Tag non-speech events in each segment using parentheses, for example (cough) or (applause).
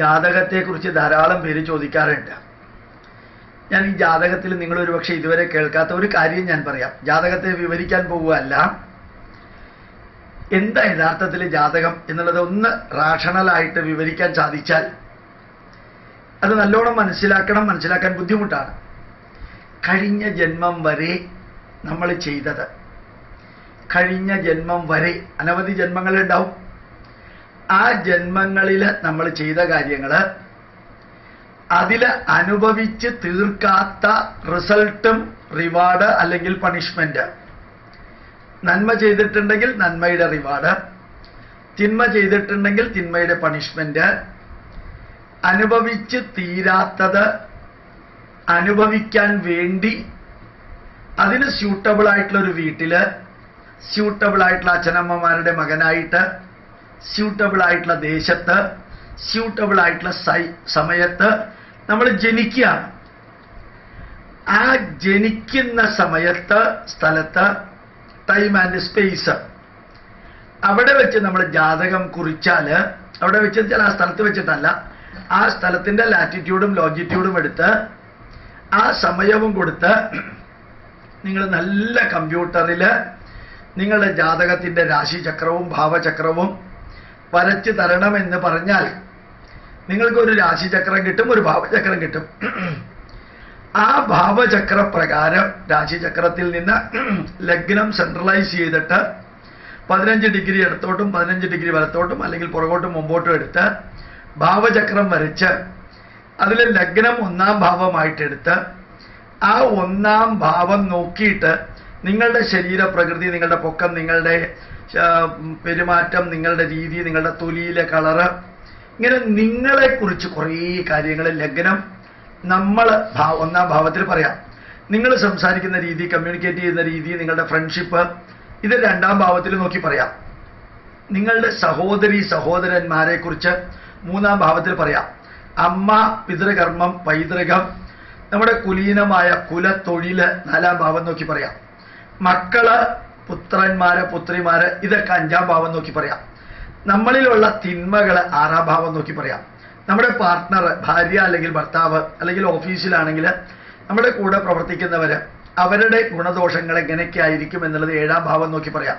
ജാതകത്തെക്കുറിച്ച് ധാരാളം പേര് ചോദിക്കാറുണ്ട്. ഞാൻ ഈ ജാതകത്തിൽ നിങ്ങൾ ഒരുപക്ഷെ ഇതുവരെ കേൾക്കാത്ത ഒരു കാര്യം ഞാൻ പറയാം. ജാതകത്തെ വിവരിക്കാൻ പോവുകയല്ല. എന്താ യഥാർത്ഥത്തിൽ ജാതകം എന്നുള്ളത് ഒന്ന് റാഷണലായിട്ട് വിവരിക്കാൻ സാധിച്ചാൽ അത് നല്ലോണം മനസ്സിലാക്കണം മനസ്സിലാക്കാൻ ബുദ്ധിമുട്ടാണ്. കഴിഞ്ഞ ജന്മം വരെ നമ്മൾ ചെയ്തത്. കഴിഞ്ഞ ജന്മം വരെ അനവധി ജന്മങ്ങളുണ്ടാവും. ആ ജന്മങ്ങളിൽ നമ്മൾ ചെയ്ത കാര്യങ്ങൾ അതിൽ അനുഭവിച്ച് തീർക്കാത്ത റിസൾട്ടും റിവാർഡ് അല്ലെങ്കിൽ പണിഷ്മെന്റ്. നന്മ ചെയ്തിട്ടുണ്ടെങ്കിൽ നന്മയുടെ റിവാർഡ്. തിന്മ ചെയ്തിട്ടുണ്ടെങ്കിൽ തിന്മയുടെ പണിഷ്മെന്റ്. അനുഭവിച്ച് തീരാത്തത് അനുഭവിക്കാൻ വേണ്ടി അതിന് സ്യൂട്ടബിൾ ആയിട്ടുള്ള ഒരു വീട്ടിൽ സ്യൂട്ടബിൾ ആയിട്ടുള്ള അച്ഛനമ്മമാരുടെ മകനായിട്ട് സ്യൂട്ടബിൾ ആയിട്ടുള്ള ദേശത്ത് സ്യൂട്ടബിൾ ആയിട്ടുള്ള സമയത്ത് നമ്മൾ ജനിക്കുക. ആ ജനിക്കുന്ന സമയത്ത് സ്ഥലത്ത് ടൈം ആൻഡ് സ്പേസ് അവിടെ വെച്ച് നമ്മൾ ജാതകം കുറിച്ചാൽ അവിടെ വെച്ച് ആ സ്ഥലത്ത് വെച്ചിട്ടല്ല. ആ സ്ഥലത്തിന്റെ ലാറ്റിറ്റ്യൂഡും ലോജിറ്റ്യൂഡും എടുത്ത് ആ സമയവും കൊടുത്ത് നിങ്ങൾ നല്ല കമ്പ്യൂട്ടറിൽ നിങ്ങളുടെ ജാതകത്തിന്റെ രാശിചക്രവും ഭാവചക്രവും വരച്ച് തരണമെന്ന് പറഞ്ഞാൽ നിങ്ങൾക്ക് ഒരു രാശിചക്രം കിട്ടും ഒരു ഭാവചക്രം കിട്ടും. ആ ഭാവചക്ര പ്രകാരം രാശിചക്രത്തിൽ നിന്ന് ലഗ്നം സെൻട്രലൈസ് ചെയ്തിട്ട് പതിനഞ്ച് ഡിഗ്രി ഇടത്തോട്ടും പതിനഞ്ച് ഡിഗ്രി വലത്തോട്ടും അല്ലെങ്കിൽ പുറകോട്ടും മുമ്പോട്ടും എടുത്ത് ഭാവചക്രം വരച്ച് അതിൽ ലഗ്നം ഒന്നാം ഭാവമായിട്ടെടുത്ത് ആ ഒന്നാം ഭാവം നോക്കിയിട്ട് നിങ്ങളുടെ ശരീരപ്രകൃതി നിങ്ങളുടെ പൊക്കം നിങ്ങളുടെ പെരുമാറ്റം നിങ്ങളുടെ രീതി നിങ്ങളുടെ തൊലിയിലെ കളറ് ഇങ്ങനെ നിങ്ങളെ കുറിച്ച് കുറേ കാര്യങ്ങൾ ലഗ്നം നമ്മൾ ഒന്നാം ഭാവത്തിൽ പറയാം. നിങ്ങൾ സംസാരിക്കുന്ന രീതി കമ്മ്യൂണിക്കേറ്റ് ചെയ്യുന്ന രീതി നിങ്ങളുടെ ഫ്രണ്ട്ഷിപ്പ് ഇത് രണ്ടാം ഭാവത്തിൽ നോക്കി പറയാം. നിങ്ങളുടെ സഹോദരി സഹോദരന്മാരെ കുറിച്ച് മൂന്നാം ഭാവത്തിൽ പറയാം. അമ്മ പിതൃകർമ്മം പൈതൃകം നമ്മുടെ കുലീനമായ കുലത്തൊഴിൽ നാലാം ഭാവം നോക്കി പറയാം. മക്കൾ പുത്രന്മാര് പുത്രിമാര് ഇതൊക്കെ അഞ്ചാം ഭാവം നോക്കി പറയാം. നമ്മളിലുള്ള തിന്മകൾ ആറാം ഭാവം നോക്കി പറയാം. നമ്മുടെ പാർട്ട്ണർ ഭാര്യ അല്ലെങ്കിൽ ഭർത്താവ് അല്ലെങ്കിൽ ഓഫീസിലാണെങ്കിൽ നമ്മുടെ കൂടെ പ്രവർത്തിക്കുന്നവര് അവരുടെ ഗുണദോഷങ്ങൾ എങ്ങനെയൊക്കെ ആയിരിക്കും എന്നുള്ളത് ഏഴാം ഭാവം നോക്കി പറയാം.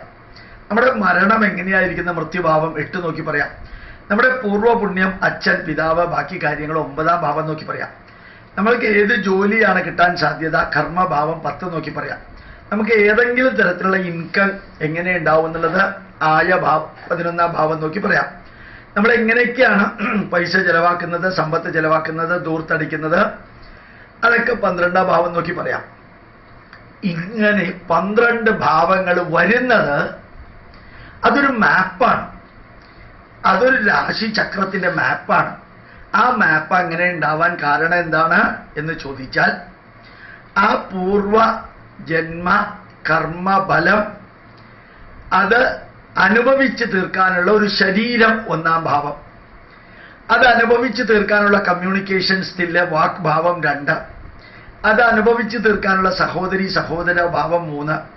നമ്മുടെ മരണം എങ്ങനെയായിരിക്കുന്ന മൃത്യുഭാവം എട്ട് നോക്കി പറയാം. നമ്മുടെ പൂർവപുണ്യം അച്ഛൻ പിതാവ് ബാക്കി കാര്യങ്ങൾ ഒമ്പതാം ഭാവം നോക്കി പറയാം. നമ്മൾക്ക് ഏത് ജോലിയാണ് കിട്ടാൻ സാധ്യത? കർമ്മഭാവം പത്ത് നോക്കി പറയാം. നമുക്ക് ഏതെങ്കിലും തരത്തിലുള്ള ഇൻകം എങ്ങനെ ഉണ്ടാവും എന്നുള്ളത് ആയ ഭാവം പതിനൊന്നാം ഭാവം നോക്കി പറയാം. നമ്മൾ എങ്ങനെയൊക്കെയാണ് (clears throat) പൈസ ചെലവാക്കുന്നത് സമ്പത്ത് ചെലവാക്കുന്നത് ദൂർത്തടിക്കുന്നത്? അതൊക്കെ പന്ത്രണ്ടാം ഭാവം നോക്കി പറയാം. ഇങ്ങനെ പന്ത്രണ്ട് ഭാവങ്ങൾ വരുന്നത് അതൊരു മാപ്പാണ്. അതൊരു രാശി ചക്രത്തിന്റെ മാപ്പാണ്. ആ മാപ്പ് അങ്ങനെ ഉണ്ടാവാൻ കാരണം എന്താണ് എന്ന് ചോദിച്ചാൽ ആ പൂർവ ജന്മ കർമ്മഫലം അത് അനുഭവിച്ച് തീർക്കാനുള്ള ഒരു ശരീരം ഒന്നാം ഭാവം. അത് അനുഭവിച്ച് തീർക്കാനുള്ള കമ്മ്യൂണിക്കേഷൻ സ്കില്ല് വാക്ഭാവം രണ്ട്. അത് അനുഭവിച്ച് തീർക്കാനുള്ള സഹോദരി സഹോദര ഭാവം മൂന്ന്.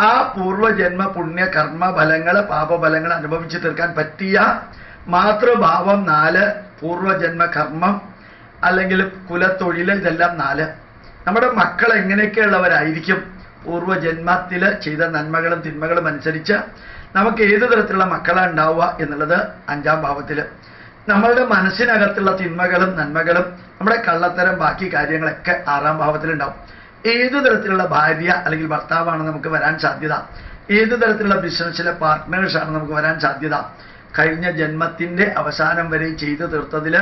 ആ പൂർവജന്മ പുണ്യ കർമ്മ ഫലങ്ങൾ പാപഫലങ്ങൾ അനുഭവിച്ച് തീർക്കാൻ പറ്റിയ മാതൃഭാവം നാല് പൂർവജന്മ കർമ്മം അല്ലെങ്കിൽ കുലത്തൊഴിൽ ഇതെല്ലാം നാല്. നമ്മുടെ മക്കൾ എങ്ങനെയൊക്കെയുള്ളവരായിരിക്കും പൂർവജന്മത്തിൽ ചെയ്ത നന്മകളും തിന്മകളും അനുസരിച്ച് നമുക്ക് ഏത് തരത്തിലുള്ള മക്കളാണ് ഉണ്ടാവുക എന്നുള്ളത് അഞ്ചാം ഭാവത്തിൽ നമ്മളുടെ മനസ്സിനകത്തുള്ള തിന്മകളും നന്മകളും നമ്മുടെ കള്ളത്തരം ബാക്കി കാര്യങ്ങളൊക്കെ ആറാം ഭാവത്തിലുണ്ടാവും ഏത് തരത്തിലുള്ള ഭാര്യ അല്ലെങ്കിൽ ഭർത്താവാണ് നമുക്ക് വരാൻ സാധ്യത? ഏത് തരത്തിലുള്ള ബിസിനസ്സിലെ പാർട്ട്നേഴ്സാണ് നമുക്ക് വരാൻ സാധ്യത? കഴിഞ്ഞ ജന്മത്തിന്റെ അവസാനം വരെ ചെയ്തു തീർത്തതിൽ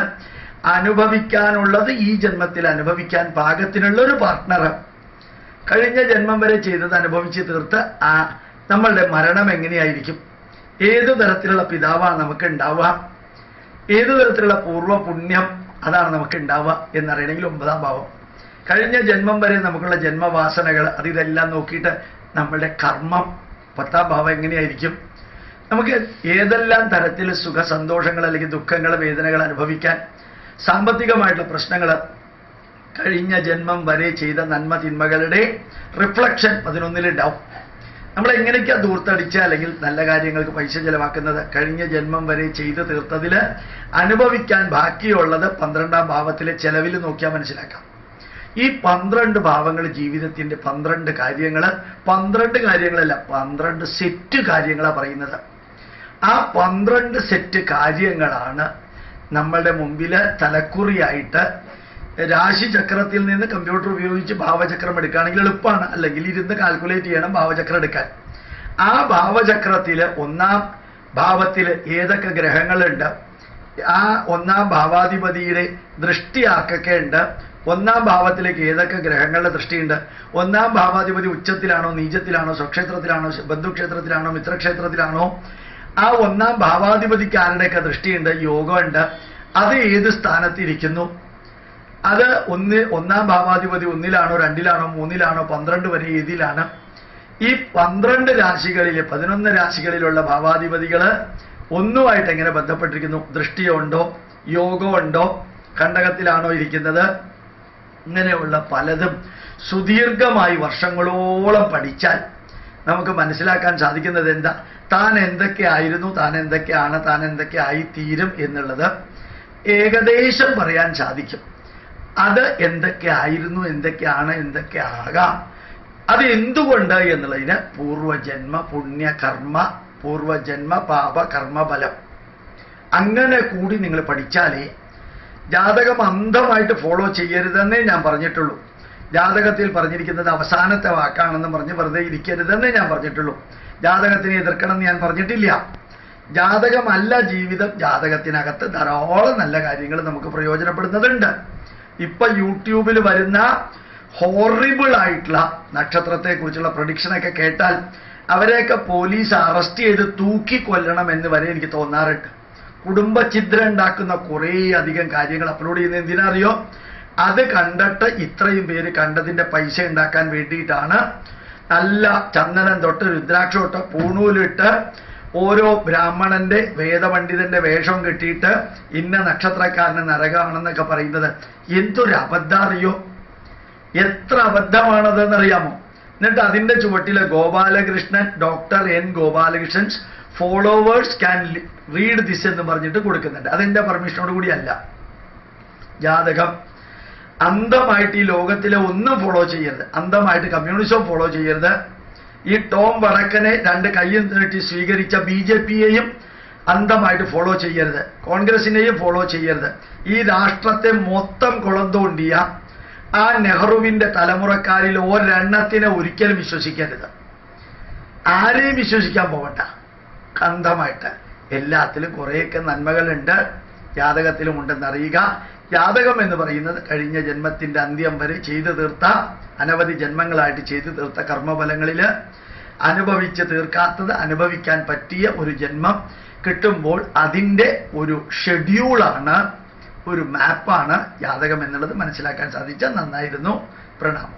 അനുഭവിക്കാനുള്ളത് ഈ ജന്മത്തിൽ അനുഭവിക്കാൻ പാകത്തിനുള്ള ഒരു പാർട്ട്ണർ കഴിഞ്ഞ ജന്മം വരെ ചെയ്തത് അനുഭവിച്ച് തീർത്ത് ആ നമ്മളുടെ മരണം എങ്ങനെയായിരിക്കും? ഏതു തരത്തിലുള്ള പിതാവാണ് നമുക്ക് ഉണ്ടാവുക? ഏതു തരത്തിലുള്ള പൂർവ പുണ്യം അതാണ് നമുക്ക് ഉണ്ടാവുക എന്നറിയണമെങ്കിൽ ഒമ്പതാം ഭാവം. കഴിഞ്ഞ ജന്മം വരെ നമുക്കുള്ള ജന്മവാസനകൾ അത് ഇതെല്ലാം നോക്കിയിട്ട് നമ്മളുടെ കർമ്മം പത്താം ഭാവം എങ്ങനെയായിരിക്കും? നമുക്ക് ഏതെല്ലാം തരത്തിൽ സുഖ സന്തോഷങ്ങൾ അല്ലെങ്കിൽ ദുഃഖങ്ങൾ വേദനകൾ അനുഭവിക്കാൻ സാമ്പത്തികമായിട്ടുള്ള പ്രശ്നങ്ങൾ കഴിഞ്ഞ ജന്മം വരെ ചെയ്ത നന്മ തിന്മകളുടെ റിഫ്ലക്ഷൻ പതിനൊന്നിലുണ്ടാവും നമ്മൾ എങ്ങനെയൊക്കെയാ ദൂർത്തടിച്ച അല്ലെങ്കിൽ നല്ല കാര്യങ്ങൾക്ക് പൈസ ചെലവാക്കുന്നത്. കഴിഞ്ഞ ജന്മം വരെ ചെയ്തു തീർത്തതിൽ അനുഭവിക്കാൻ ബാക്കിയുള്ളത് പന്ത്രണ്ടാം ഭാവത്തിലെ ചെലവിൽ നോക്കിയാൽ മനസ്സിലാക്കാം. ഈ പന്ത്രണ്ട് ഭാവങ്ങൾ ജീവിതത്തിന്റെ പന്ത്രണ്ട് കാര്യങ്ങൾ പന്ത്രണ്ട് കാര്യങ്ങളല്ല പന്ത്രണ്ട് സെറ്റ് കാര്യങ്ങളാണ് പറയുന്നത്. ആ പന്ത്രണ്ട് സെറ്റ് കാര്യങ്ങളാണ് നമ്മളുടെ മുമ്പിൽ തലക്കുറിയായിട്ട് രാശിചക്രത്തിൽ നിന്ന് കമ്പ്യൂട്ടർ ഉപയോഗിച്ച് ഭാവചക്രം എടുക്കുകയാണെങ്കിൽ എളുപ്പമാണ്. അല്ലെങ്കിൽ ഇരുന്ന് കാൽക്കുലേറ്റ് ചെയ്യണം ഭാവചക്രം എടുക്കാൻ. ആ ഭാവചക്രത്തിൽ ഒന്നാം ഭാവത്തിൽ ഏതൊക്കെ ഗ്രഹങ്ങളുണ്ട് ആ ഒന്നാം ഭാവാധിപതിയുടെ ദൃഷ്ടി ഉണ്ട് ഒന്നാം ഭാവത്തിലേക്ക് ഏതൊക്കെ ഗ്രഹങ്ങളുടെ ദൃഷ്ടിയുണ്ട് ഒന്നാം ഭാവാധിപതി ഉച്ചത്തിലാണോ നീചത്തിലാണോ സ്വക്ഷേത്രത്തിലാണോ ബന്ധുക്ഷേത്രത്തിലാണോ മിത്രക്ഷേത്രത്തിലാണോ ആ ഒന്നാം ഭാവാധിപതിക്ക് ആരുടെയൊക്കെ ദൃഷ്ടിയുണ്ട് യോഗമുണ്ട്. അത് ഏത് സ്ഥാനത്തിരിക്കുന്നു? അത് ഒന്ന് ഒന്നാം ഭാവാധിപതി ഒന്നിലാണോ രണ്ടിലാണോ മൂന്നിലാണോ പന്ത്രണ്ട് വരെ ഏതിലാണ്? ഈ പന്ത്രണ്ട് രാശികളിലെ പതിനൊന്ന് രാശികളിലുള്ള ഭാവാധിപതികൾ ഒന്നുമായിട്ട് എങ്ങനെ ബന്ധപ്പെട്ടിരിക്കുന്നു? ദൃഷ്ടിയുണ്ടോ യോഗമുണ്ടോ കണ്ടകത്തിലാണോ ഇരിക്കുന്നത്? ഇങ്ങനെയുള്ള പലതും സുദീർഘമായി വർഷങ്ങളോളം പഠിച്ചാൽ നമുക്ക് മനസ്സിലാക്കാൻ സാധിക്കുന്നത് എന്താ? താൻ എന്തൊക്കെയായിരുന്നു താൻ എന്തൊക്കെയാണ് താൻ എന്തൊക്കെ തീരും എന്നുള്ളത് ഏകദേശം പറയാൻ സാധിക്കും. അത് എന്തൊക്കെ ആയിരുന്നു എന്തൊക്കെയാണ് എന്തൊക്കെ ആകാം അത് എന്തുകൊണ്ട് എന്നുള്ളതിന് പൂർവജന്മ പുണ്യകർമ്മ പൂർവജന്മ പാപ കർമ്മഫലം അങ്ങനെ കൂടി നിങ്ങൾ പഠിച്ചാലേ ജാതകം അന്ധമായിട്ട് ഫോളോ ചെയ്യരുതെന്നേ ഞാൻ പറഞ്ഞിട്ടുള്ളൂ. ജാതകത്തിൽ പറഞ്ഞിരിക്കുന്നത് അവസാനത്തെ വാക്കാണെന്ന് പറഞ്ഞ് വെറുതെ ഇരിക്കരുതെന്നേ ഞാൻ പറഞ്ഞിട്ടുള്ളൂ. ജാതകത്തിനെ എതിർക്കണം ഞാൻ പറഞ്ഞിട്ടില്ല. ജാതകമല്ല ജീവിതം ജാതകത്തിനകത്ത് ധാരാളം നല്ല കാര്യങ്ങൾ നമുക്ക് പ്രയോജനപ്പെടുന്നതുണ്ട് ഇപ്പൊ യൂട്യൂബിൽ വരുന്ന ഹോറിബിൾ ആയിട്ടുള്ള നക്ഷത്രത്തെ കുറിച്ചുള്ള പ്രൊഡിക്ഷനൊക്കെ കേട്ടാൽ അവരെയൊക്കെ പോലീസ് അറസ്റ്റ് ചെയ്ത് തൂക്കി കൊല്ലണം എന്ന് വരെ എനിക്ക് തോന്നാറുണ്ട്. കുടുംബ ചിദ്ര ഉണ്ടാക്കുന്ന കുറേ അധികം കാര്യങ്ങൾ അപ്ലോഡ് ചെയ്യുന്ന എന്തിനറിയോ അത് കണ്ടിട്ട് ഇത്രയും പേര് കണ്ടതിന്റെ പൈസ ഉണ്ടാക്കാൻ വേണ്ടിയിട്ടാണ് നല്ല ചന്ദനം തൊട്ട് രുദ്രാക്ഷം തൊട്ട് പൂണൂലിട്ട് ഓരോ ബ്രാഹ്മണന്റെ വേദപണ്ഡിതന്റെ വേഷം കെട്ടിയിട്ട് ഇന്ന നക്ഷത്രക്കാരന് നരകമാണെന്നൊക്കെ പറയുന്നത്. എന്തൊരു അബദ്ധാറിയോ എത്ര അബദ്ധമാണതെന്നറിയാമോ? എന്നിട്ട് അതിന്റെ ചുവട്ടിൽ Gopalakrishnan doctor N Gopalakrishnan followers can read this എന്ന് പറഞ്ഞിട്ട് കൊടുക്കുന്നുണ്ട്. അതെന്റെ പെർമിഷനോട് കൂടിയല്ല. ജാതകം അന്ധമായിട്ട് ഈ ലോകത്തിലെ ഒന്നും ഫോളോ ചെയ്യരുത്. അന്ധമായിട്ട് കമ്മ്യൂണിസം ഫോളോ ചെയ്യരുത്. ഈ ടോം വടക്കനെ രണ്ട് കയ്യും നീട്ടി സ്വീകരിച്ച ബി ജെ പിയെയും അന്ധമായിട്ട് ഫോളോ ചെയ്യരുത്. കോൺഗ്രസിനെയും ഫോളോ ചെയ്യരുത്. ഈ രാഷ്ട്രത്തെ മൊത്തം കുളം ആ നെഹ്റുവിന്റെ തലമുറക്കാരിൽ ഒരെണ്ണത്തിനെ ഒരിക്കലും വിശ്വസിക്കരുത്. ആരെയും വിശ്വസിക്കാൻ പോകണ്ട. അന്ധമായിട്ട്. എല്ലാത്തിലും കുറേയൊക്കെ നന്മകളുണ്ട്. ജാതകത്തിലും ഉണ്ടെന്ന് അറിയുക ജാതകം എന്ന് പറയുന്നത് കഴിഞ്ഞ ജന്മത്തിന്റെ അന്ത്യം വരെ ചെയ്തു തീർത്ത അനവധി ജന്മങ്ങളായിട്ട് ചെയ്തു തീർത്ത കർമ്മഫലങ്ങളിൽ അനുഭവിച്ച് തീർക്കാത്തത് അനുഭവിക്കാൻ പറ്റിയ ഒരു ജന്മം കിട്ടുമ്പോൾ അതിന്റെ ഒരു ഷെഡ്യൂളാണ് ഒരു മാപ്പാണ് ജാതകം എന്നുള്ളത് മനസ്സിലാക്കാൻ സാധിച്ചാൽ നന്നായിരുന്നു പ്രണാമം.